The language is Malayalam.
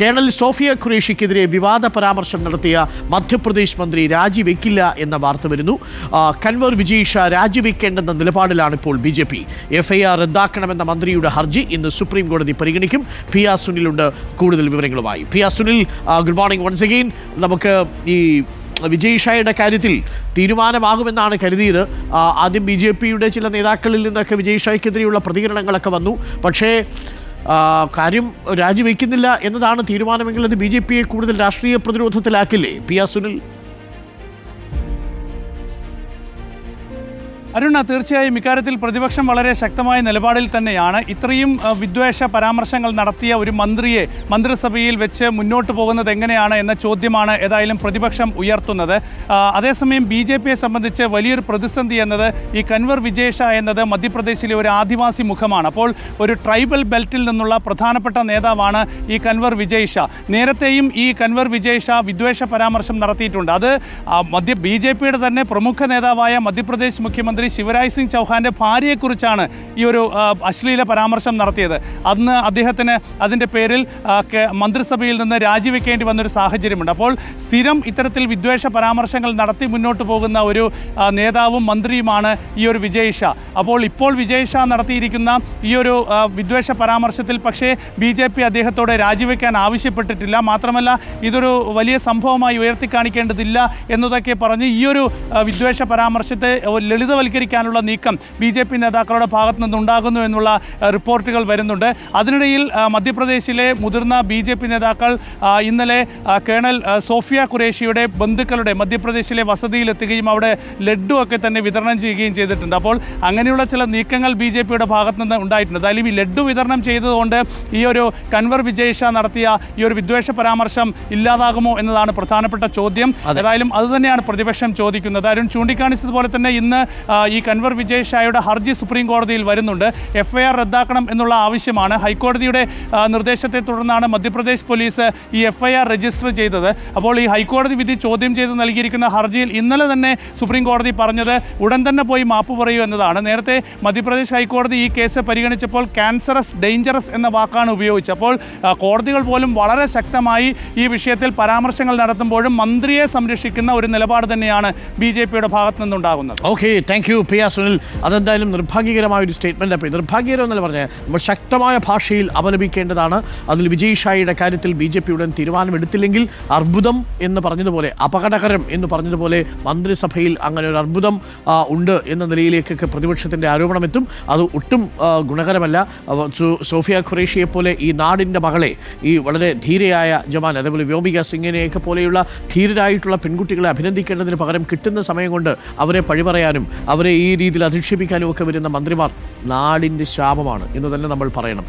കേണൽ സോഫിയ ഖുറേഷിക്കെതിരെ വിവാദ പരാമർശം നടത്തിയ മധ്യപ്രദേശ് മന്ത്രി രാജിവെക്കില്ല എന്ന വാർത്ത വരുന്നു. കൻവർ വിജയ് ഷാ രാജിവെക്കേണ്ടെന്ന നിലപാടിലാണ് ഇപ്പോൾ ബി ജെ പി. എഫ്ഐആർ റദ്ദാക്കണമെന്ന മന്ത്രിയുടെ ഹർജി ഇന്ന് സുപ്രീം കോടതി പരിഗണിക്കും. പി ആർ സുനിലുണ്ട് കൂടുതൽ വിവരങ്ങളുമായി. P R Sunil good morning once again നമുക്ക് ഈ വിജയ് ഷായുടെ കാര്യത്തിൽ തീരുമാനമാകുമെന്നാണ് കരുതിയത്. ആദ്യം ബി ജെ പിയുടെ ചില നേതാക്കളിൽ നിന്നൊക്കെ വിജയ് ഷായ്ക്കെതിരെയുള്ള പ്രതികരണങ്ങളൊക്കെ വന്നു. പക്ഷേ കാര്യം രാജിവെക്കുന്നില്ല എന്നതാണ് തീരുമാനമെങ്കിൽ അത് ബി ജെ പിയെ കൂടുതൽ രാഷ്ട്രീയ പ്രതിരോധത്തിലാക്കില്ലേ? പി ആർ സുനിൽ അരുണ തീർച്ചയായും ഇക്കാര്യത്തിൽ പ്രതിപക്ഷം വളരെ ശക്തമായ നിലപാടിൽ തന്നെയാണ്. ഇത്രയും വിദ്വേഷ പരാമർശങ്ങൾ നടത്തിയ ഒരു മന്ത്രിയെ മന്ത്രിസഭയിൽ വെച്ച് മുന്നോട്ട് പോകുന്നത് എങ്ങനെയാണ് എന്ന ചോദ്യമാണ് ഏതായാലും പ്രതിപക്ഷം ഉയർത്തുന്നത്. അതേസമയം ബി ജെ പിയെ സംബന്ധിച്ച് വലിയൊരു പ്രതിസന്ധി എന്നത് ഈ കൻവർ വിജേഷ എന്നത് മധ്യപ്രദേശിലെ ഒരു ആദിവാസി മുഖമാണ്. അപ്പോൾ ഒരു ട്രൈബൽ ബെൽറ്റിൽ നിന്നുള്ള പ്രധാനപ്പെട്ട നേതാവാണ് ഈ കൻവർ വിജയ്ഷ നേരത്തെയും ഈ കൻവർ വിജയ്ഷ വിദ്വേഷ പരാമർശം നടത്തിയിട്ടുണ്ട്. അത് മധ്യ ബി തന്നെ പ്രമുഖ നേതാവായ മധ്യപ്രദേശ് മുഖ്യമന്ത്രി ശിവരാജ് സിംഗ് ചൗഹാന്റെ ഭാര്യയെക്കുറിച്ചാണ് ഈ ഒരു അശ്ലീല പരാമർശം നടത്തിയത്. അന്ന് അദ്ദേഹത്തിന് അതിന്റെ പേരിൽ മന്ത്രിസഭയിൽ നിന്ന് രാജിവെക്കേണ്ടി വന്നൊരു സാഹചര്യമുണ്ട്. അപ്പോൾ സ്ഥിരം ഇത്തരത്തിൽ വിദ്വേഷ പരാമർശങ്ങൾ നടത്തി മുന്നോട്ട് പോകുന്ന ഒരു നേതാവും മന്ത്രിയുമാണ് ഈ ഒരു വിജയ് ഷാ. അപ്പോൾ ഇപ്പോൾ വിജയ് ഷാ നടത്തിയിരിക്കുന്ന ഈ ഒരു വിദ്വേഷ പരാമർശത്തിൽ പക്ഷേ ബി ജെ പി അദ്ദേഹത്തോട് രാജിവെക്കാൻ ആവശ്യപ്പെട്ടിട്ടില്ല. മാത്രമല്ല ഇതൊരു വലിയ സംഭവമായി ഉയർത്തിക്കാണിക്കേണ്ടതില്ല എന്നതൊക്കെ പറഞ്ഞ് ഈ ഒരു വിദ്വേഷ പരാമർശത്തെ ലളിതവൽക്കരിക്കാനുള്ള നീക്കം ബി ജെ പി നേതാക്കളുടെ ഭാഗത്തു നിന്നുണ്ടാകുന്നു എന്നുള്ള റിപ്പോർട്ടുകൾ വരുന്നുണ്ട്. അതിനിടയിൽ മധ്യപ്രദേശിലെ മുതിർന്ന ബി ജെ പി നേതാക്കൾ ഇന്നലെ കേണൽ സോഫിയ ഖുറേഷിയുടെ ബന്ധുക്കളുടെ മധ്യപ്രദേശിലെ വസതിയിലെത്തുകയും അവിടെ ലഡ്ഡു ഒക്കെ തന്നെ വിതരണം ചെയ്യുകയും ചെയ്തിട്ടുണ്ട്. അപ്പോൾ അങ്ങനെയുള്ള ചില നീക്കങ്ങൾ ബി ജെ പിയുടെ ഭാഗത്തു നിന്ന് ഉണ്ടായിട്ടുണ്ട്. അതായത് ഈ ലഡ്ഡു വിതരണം ചെയ്തതുകൊണ്ട് ഈ ഒരു കൻവർ വിജയ് ഷാ നടത്തിയ ഈ ഒരു വിദ്വേഷ പരാമർശം ഇല്ലാതാകുമോ എന്നതാണ് പ്രധാനപ്പെട്ട ചോദ്യം. ഏതായാലും അതുതന്നെയാണ് പ്രതിപക്ഷം ചോദിക്കുന്നത്. അരുൺ ചൂണ്ടിക്കാണിച്ചതുപോലെ തന്നെ ഇന്ന് ഈ കൻവർ വിജയ് ഷായുടെ ഹർജി സുപ്രീം കോടതിയിൽ വരുന്നുണ്ട്. എഫ്ഐആർ റദ്ദാക്കണം എന്നുള്ള ആവശ്യമാണ്. ഹൈക്കോടതിയുടെ നിർദ്ദേശത്തെ തുടർന്നാണ് മധ്യപ്രദേശ് പോലീസ് ഈ എഫ്ഐആർ രജിസ്റ്റർ ചെയ്തത്. അപ്പോൾ ഈ ഹൈക്കോടതി വിധി ചോദ്യം ചെയ്ത് നൽകിയിരിക്കുന്ന ഹർജിയിൽ ഇന്നലെ തന്നെ സുപ്രീം കോടതി പറഞ്ഞത് ഉടൻ തന്നെ പോയി മാപ്പ് പറയൂ എന്നതാണ്. നേരത്തെ മധ്യപ്രദേശ് ഹൈക്കോടതി ഈ കേസ് പരിഗണിച്ചപ്പോൾ ക്യാൻസറസ് ഡേഞ്ചറസ് എന്ന വാക്കാണ് ഉപയോഗിച്ചത്. അപ്പോൾ കോടതികൾ പോലും വളരെ ശക്തമായി ഈ വിഷയത്തിൽ പരാമർശങ്ങൾ നടത്തുമ്പോഴും മന്ത്രിയെ സംരക്ഷിക്കുന്ന ഒരു നിലപാട് തന്നെയാണ് ബി ജെ പിയുടെ ഭാഗത്തു നിന്നുണ്ടാകുന്നത്. Okay thank you P R Sunil അതെന്തായാലും നിർഭാഗ്യകരമായ ഒരു സ്റ്റേറ്റ്മെന്റ് അപ്പോൾ നിർഭാഗ്യകരം എന്നല്ല പറഞ്ഞത് നമ്മൾ ശക്തമായ ഭാഷയിൽ അപലപിക്കേണ്ടതാണ് അതിൽ വിജയ് ഷായിയുടെ കാര്യത്തിൽ ബി ജെ പി തീരുമാനമെടുത്തില്ലെങ്കിൽ അർബുദം എന്ന് പറഞ്ഞതുപോലെ അപകടകരം എന്ന് പറഞ്ഞതുപോലെ മന്ത്രിസഭയിൽ അങ്ങനെ ഒരു അർബുദം ഉണ്ട് എന്ന നിലയിലേക്കൊക്കെ പ്രതിപക്ഷത്തിന്റെ ആരോപണം എത്തും അത് ഒട്ടും ഗുണകരമല്ല. സോഫിയ ഖുറേഷിയെ പോലെ ഈ നാടിന്റെ മകളെ ഈ വളരെ ധീരയായ ജവാൻ അതേപോലെ വ്യോമിക സിംഗിനെയൊക്കെ പോലെയുള്ള ധീരരായിട്ടുള്ള പെൺകുട്ടികളെ അഭിനന്ദിക്കേണ്ടതിന് പകരം കിട്ടുന്ന സമയം കൊണ്ട് അവരെ പഴിപറയാനും അവരെ ഈ രീതിയിൽ അധിക്ഷേപിക്കാനും ഒക്കെ വരുന്ന മന്ത്രിമാർ നാടിന്റെ ശാപമാണ് എന്ന് തന്നെ നമ്മൾ പറയണം.